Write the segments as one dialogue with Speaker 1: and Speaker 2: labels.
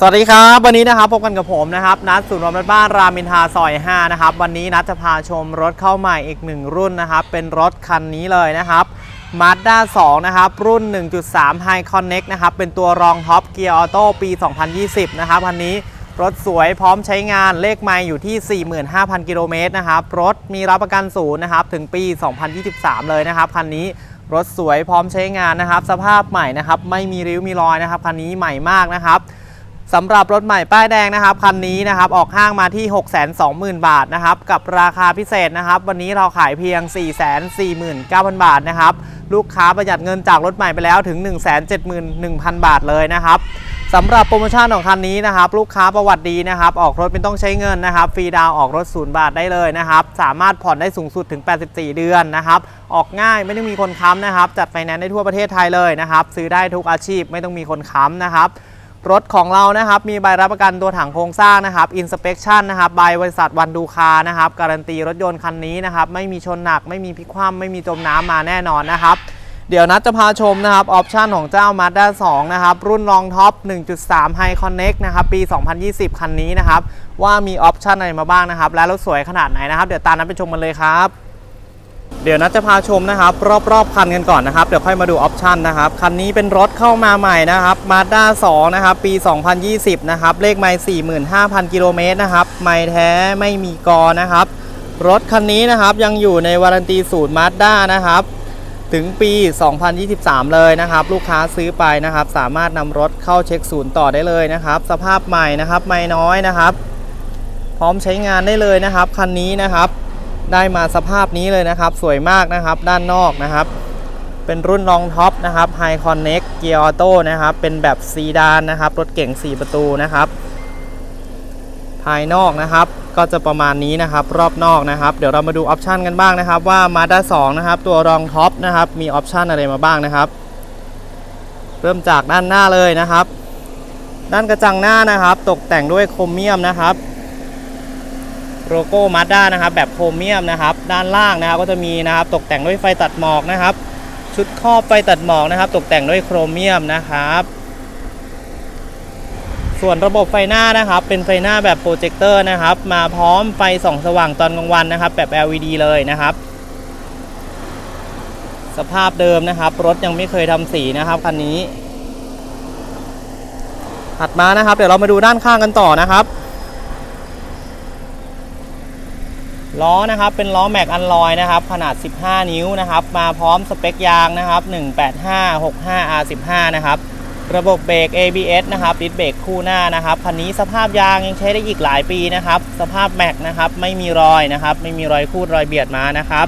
Speaker 1: สวัสดีครับ วันนี้นะครับพบกันกับผมนะครับนัดศูนย์รวมรถบ้านรามินทาซอย 5 นะครับ วันนี้นัดจะพาชมรถเข้าใหม่อีกหนึ่งรุ่นนะครับ เป็นรถคันนี้เลยนะครับ Mazda 2 นะครับ รุ่น 1.3 High Connect นะครับ เป็นตัวรองท็อปเกียร์ออโต้ปี 2020 นะครับคันนี้รถสวยพร้อมใช้งานเลขไมล์อยู่ที่ 45,000 กิโลเมตรนะครับ รถมีรับประกันศูนย์นะครับ ถึงปี 2023 เลยนะครับคันนี้รถสวยพร้อมใช้งานนะครับ สภาพใหม่นะครับ ไม่มีริ้วมีรอยนะครับคันนี้ใหม่มากนะครับ สำหรับรถใหม่ป้ายแดงนะครับคันนี้นะครับออกห้างมาที่ 620,000 บาทนะครับกับราคาพิเศษนะครับวันนี้เราขายเพียง 449,000 บาทนะครับลูกค้าประหยัดเงินจากรถใหม่ไปแล้วถึง 171,000 บาทเลยนะครับสำหรับโปรโมชั่นของคันนี้นะครับลูกค้าประวัติดีนะครับออกรถไม่ต้องใช้เงินนะครับฟรีดาวออกรถศูนย์บาทได้เลยนะครับสามารถผ่อนได้สูงสุดถึง 84 เดือนนะครับออกง่ายไม่ต้องมีคนค้ำนะครับจัดไฟแนนซ์ได้ทั่วประเทศไทยเลยนะครับซื้อได้ทุกอาชีพไม่ต้องมีคนค้ำนะครับ รถของเรานะครับมีใบรับประกันตัวถังโครงสร้างนะครับอินสเป t ชันนะครับใบบริษัทวันดูคานะครับการันตีรถยนต์คันนี้นะครับไม่มีชนหนักไม่มีพลิกคว่ำไม่มีจมน้ำมาแน่นอนนะครับเดี๋ยวนัดจะพาชมนะครับออปชันของเจ้า Mazda 2นะครับรุ่นรองท็อป 1.3 High Connect นะครับปี 2020 คันนี้นะครับว่ามีออปชันอะไรมาบ้างนะครับและรถสวยขนาดไหนนะครับเดี๋ยวตามนั้นไปชมกันเลยครับ เดี๋ยวนัดจะพาชมนะครับ รอบๆคันกันก่อนนะครับ เดี๋ยวค่อยมาดูออปชันนะครับ คันนี้เป็นรถเข้ามาใหม่นะครับ Mazda 2 นะครับ ปี 2020 นะครับ เลขไมล์45,000 กิโลเมตรนะครับ ไมล์แท้ไม่มีกอนะครับ รถคันนี้นะครับยังอยู่ในวารันตีศูนย์ Mazda นะครับ ถึงปี 2023 เลยนะครับ ลูกค้าซื้อไปนะครับ สามารถนำรถเข้าเช็คศูนย์ต่อได้เลยนะครับ สภาพใหม่นะครับ ไม่น้อยนะครับ พร้อมใช้งานได้เลยนะครับ คันนี้นะครับ ได้มาสภาพนี้เลยนะครับ สวยมากนะครับ ด้านนอกนะครับ เป็นรุ่นรองท็อปนะครับ High Connect Gear Auto นะครับ เป็นแบบซีดานนะครับ รถเก๋ง4 ประตูนะครับ ภายนอกนะครับ ก็จะประมาณนี้นะครับ รอบนอกนะครับ เดี๋ยวเรามาดูออปชันกันบ้างนะครับ ว่า Mazda 2นะครับ ตัวรองท็อปนะครับ มีออปชันอะไรมาบ้างนะครับ เริ่มจากด้านหน้าเลยนะครับ ด้านกระจังหน้านะครับ ตกแต่งด้วยโครเมียมนะครับ โลโก้ Mazda นะครับแบบโครเมียมนะครับ ด้านล่างนะครับก็จะมีนะครับตกแต่งด้วยไฟตัดหมอกนะครับ ชุดครอบไฟตัดหมอกนะครับ ตกแต่งด้วยโครเมียมนะครับ ส่วนระบบไฟหน้านะครับ เป็นไฟหน้าแบบโปรเจคเตอร์นะครับ มาพร้อมไฟส่องสว่างตอนกลางวันนะครับ แบบ LED เลยนะครับ สภาพเดิมนะครับ รถยังไม่เคยทำสีนะครับคันนี้ถัดมานะครับ เดี๋ยวเรามาดูด้านข้างกันต่อนะครับ ล้อนะครับเป็นล้อแม็กอันลอยนะครับขนาด 15 นิ้วนะครับมาพร้อมสเปคยางนะครับ 18565 R15 นะครับระบบเบรก ABS นะครับดิสเบรกคู่หน้านะครับคันนี้สภาพยางยังใช้ได้อีกหลายปีนะครับ สภาพแม็กนะครับไม่มีรอยนะครับ ไม่มีรอยคูดรอยเบียดมานะครับ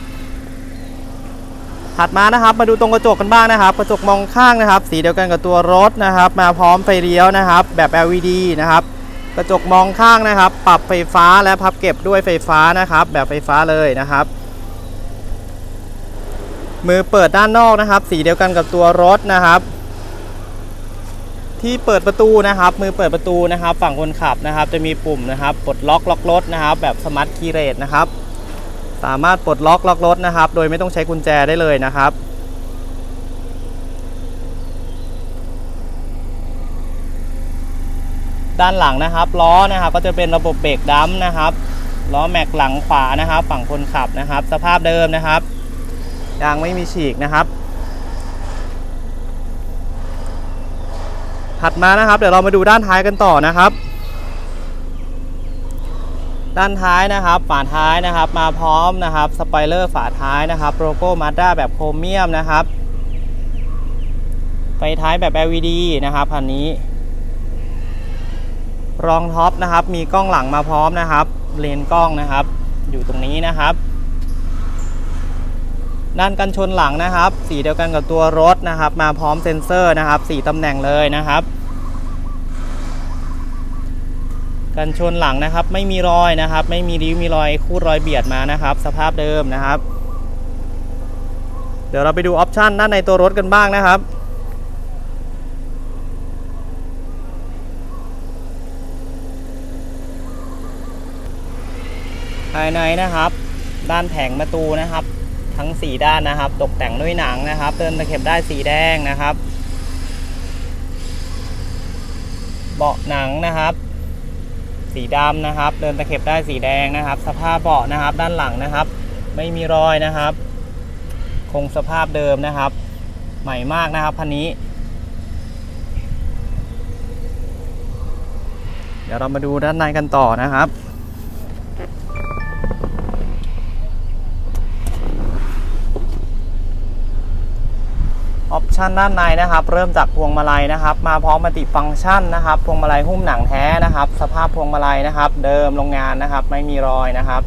Speaker 1: ถัดมานะครับ มาดูตรงกระจกกันบ้างนะครับ กระจกมองข้างนะครับ สีเดียวกันกับตัวรถนะครับ มาพร้อมไฟเลี้ยวนะครับ แบบ LED นะครับ กระจกมองข้างนะครับ ปรับไฟฟ้าและพับเก็บด้วยไฟฟ้านะครับ แบบไฟฟ้าเลยนะครับ มือเปิดด้านนอกนะครับ สีเดียวกันกับตัวรถนะครับ ที่เปิดประตูนะครับ มือเปิดประตูนะครับ ฝั่งคนขับนะครับ จะมีปุ่มนะครับปลดล็อกล็อกรถนะครับ แบบสมาร์ทคีย์เรทนะครับ สามารถปลดล็อกล็อกรถนะครับ โดยไม่ต้องใช้กุญแจได้เลยนะครับ ด้านหลังนะครับล้อนะครับก็จะเป็นระบบเบรกดัมนะครับล้อแม็กหลังขวานะครับ ฝั่งคนขับนะครับ สภาพเดิมนะครับยางไม่มีฉีกนะครับ ถัดมานะครับ เดี๋ยวเรามาดูด้านท้ายกันต่อนะครับ ด้านท้ายนะครับฝาท้ายนะครับ มาพร้อมนะครับสปอยเลอร์ฝาท้ายนะครับโลโก้มาด้าแบบโครเมียมนะครับไฟท้ายแบบ LED นะครับคันนี้ รองท็อปนะครับ มีกล้องหลังมาพร้อมนะครับ เลนกล้องนะครับ อยู่ตรงนี้นะครับ ด้านกันชนหลังนะครับ สีเดียวกันกับตัวรถนะครับ มาพร้อมเซ็นเซอร์นะครับสีตำแหน่งเลยนะครับ กันชนหลังนะครับ ไม่มีรอยนะครับ ไม่มีริ้วมีรอยคูดรอยเบียดมานะครับ สภาพเดิมนะครับ เดี๋ยวเราไปดูออปชันด้านในตัวรถกันบ้างนะครับายในนะครับ ด้านแผงประตูนะครับ ทั้ง 4 ด้านนะครับ ตกแต่งด้วยหนังนะครับเติมตะเข็บได้สีแดงนะครับ เบาะหนังนะครับ สีดำนะครับ เดินตะเข็บได้สีแดงนะครับ สภาพเบาะนะครับ ด้านหลังนะครับ ไม่มีรอยนะครับ คงสภาพเดิมนะครับ ใหม่มากนะครับคันนี้เดี๋ยวเรามาดูด้านในกันต่อนะครับ ชันด้านในนะครับ เริ่มจากพวงมาลัยนะครับ มาพร้อมมัลติฟังก์ชันนะครับ พวงมาลัยหุ้มหนังแท้นะครับ สภาพพวงมาลัยนะครับ เดิมโรงงานนะครับ ไม่มีรอยนะครับ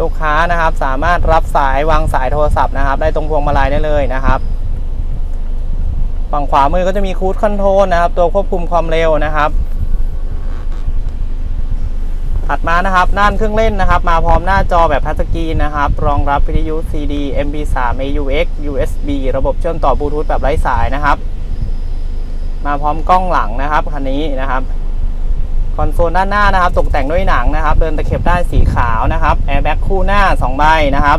Speaker 1: ลูกค้านะครับสามารถรับสายวางสายโทรศัพท์นะครับ ได้ตรงพวงมาลัยได้เลยนะครับ ฝั่งขวามือก็จะมีคูดคอนโทรลนะครับ ตัวควบคุมความเร็วนะครับ ถัดมานะครับด้านเครื่องเล่นนะครับ มาพร้อมหน้าจอแบบทัชสกีนะครับ รองรับวิทยุ CD MP3 AUX USB ระบบเชื่อมต่อบลูทูธแบบไร้สายนะครับ มาพร้อมกล้องหลังนะครับคันนี้นะครับคอนโซลด้านหน้านะครับ ตกแต่งด้วยหนังนะครับ เดินตะเข็บด้านสีขาวนะครับแอร์แบ็กคู่หน้า2ใบนะครับ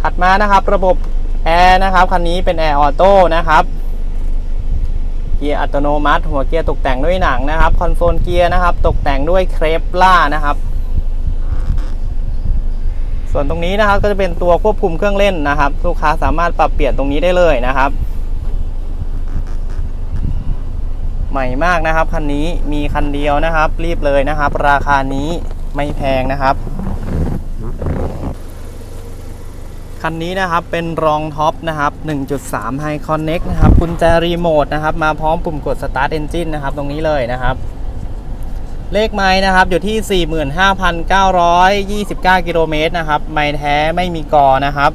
Speaker 1: ถัดมานะครับ ระบบแอร์นะครับคันนี้เป็นแอร์ออโต้นะครับ เกียร์อัตโนมัติ หัวเกียร์ตกแต่งด้วยหนังนะครับคอนโซลเกียร์นะครับ ตกแต่งด้วยเครปล่านะครับ ส่วนตรงนี้นะครับก็จะเป็นตัวควบคุมเครื่องเล่นนะครับ ลูกค้าสามารถปรับเปลี่ยนตรงนี้ได้เลยนะครับ ใหม่มากนะครับคันนี้มีคันเดียวนะครับ รีบเลยนะครับ ราคานี้ไม่แพงนะครับ คันนี้นะครับเป็นรองท็อปนะครับ 1.3 High Connect นะครับกุญแจรีโมทนะครับ มาพร้อมปุ่มกด Start Engine นะครับ ตรงนี้เลยนะครับ เลขไม้นะครับ อยู่ที่ 45,929 กิโลเมตรนะครับ ไม้แท้ไม่มีกอนะครับ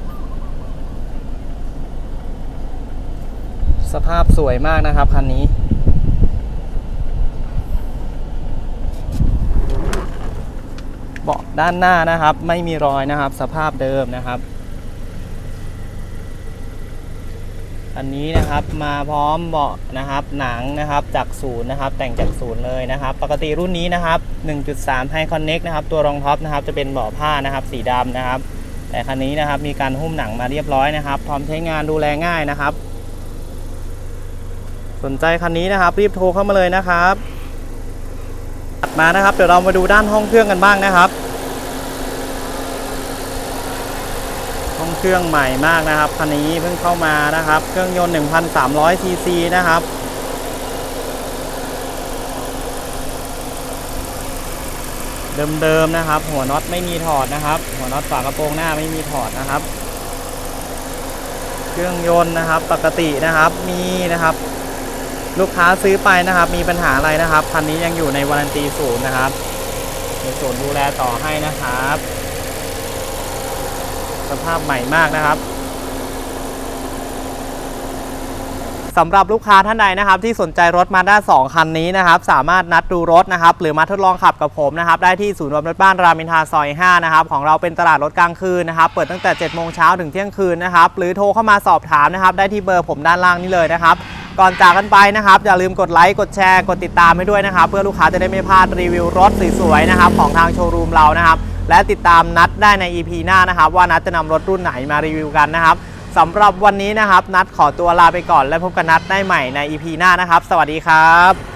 Speaker 1: สภาพสวยมากนะครับคันนี้เบาะด้านหน้านะครับ ไม่มีรอยนะครับ สภาพเดิมนะครับ อันนี้นะครับมาพร้อมเบาะนะครับหนังนะครับจากศูนย์นะครับแต่งจากศูนย์เลยนะครับ ปกติรุ่นนี้นะครับ 1.3 High Connect นะครับตัวรองท็อปนะครับจะเป็นเบาะผ้านะครับสีดำนะครับ แต่คันนี้นะครับมีการหุ้มหนังมาเรียบร้อยนะครับ พร้อมใช้งานดูแลง่ายนะครับ สนใจคันนี้นะครับ รีบโทรเข้ามาเลยนะครับถัดมานะครับ เดี๋ยวเรามาดูด้านห้องเครื่องกันบ้างนะครับ ห้อง เครื่องใหม่มากนะครับคันนี้เพิ่งเข้ามานะครับ เครื่องยนต์ 1,300ซีซีนะครับเดิมๆนะครับ หัวน็อตไม่มีถอดนะครับ หัวน็อตฝากระโปรงหน้าไม่มีถอดนะครับ เครื่องยนต์นะครับ ปกตินะครับมีนะครับ ลูกค้าซื้อไปนะครับ มีปัญหาอะไรนะครับคันนี้ยังอยู่ในวารันตีศูนย์นะครับมีศูนย์ดูแลต่อให้นะครับ สภาพใหม่มากนะครับสำหรับลูกค้าท่านใดนะครับ ที่สนใจรถมาด้า2คันนี้นะครับ สามารถนัดดูรถนะครับ หรือมาทดลองขับกับผมนะครับ ได้ที่ศูนย์รวมรถบ้านรามินทาซอย5นะครับของเราเป็นตลาดรถกลางคืนนะครับ เปิดตั้งแต่7โมงเช้าถึงเที่ยงคืนนะครับ หรือโทรเข้ามาสอบถามนะครับ ได้ที่เบอร์ผมด้านล่างนี้เลยนะครับ ก่อนจากกันไปนะครับ อย่าลืมกดไลค์กดแชร์กดติดตามให้ด้วยนะครับ เพื่อลูกค้าจะได้ไม่พลาดรีวิวรถสวยๆนะครับของทางโชว์รูมเรานะครับ และติดตามนัดได้ใน EP หน้านะครับ ว่านัดจะนำรถรุ่นไหนมารีวิวกันนะครับสำหรับวันนี้นะครับ นัดขอตัวลาไปก่อนและพบกันนัดได้ใหม่ใน EP หน้านะครับ สวัสดีครับ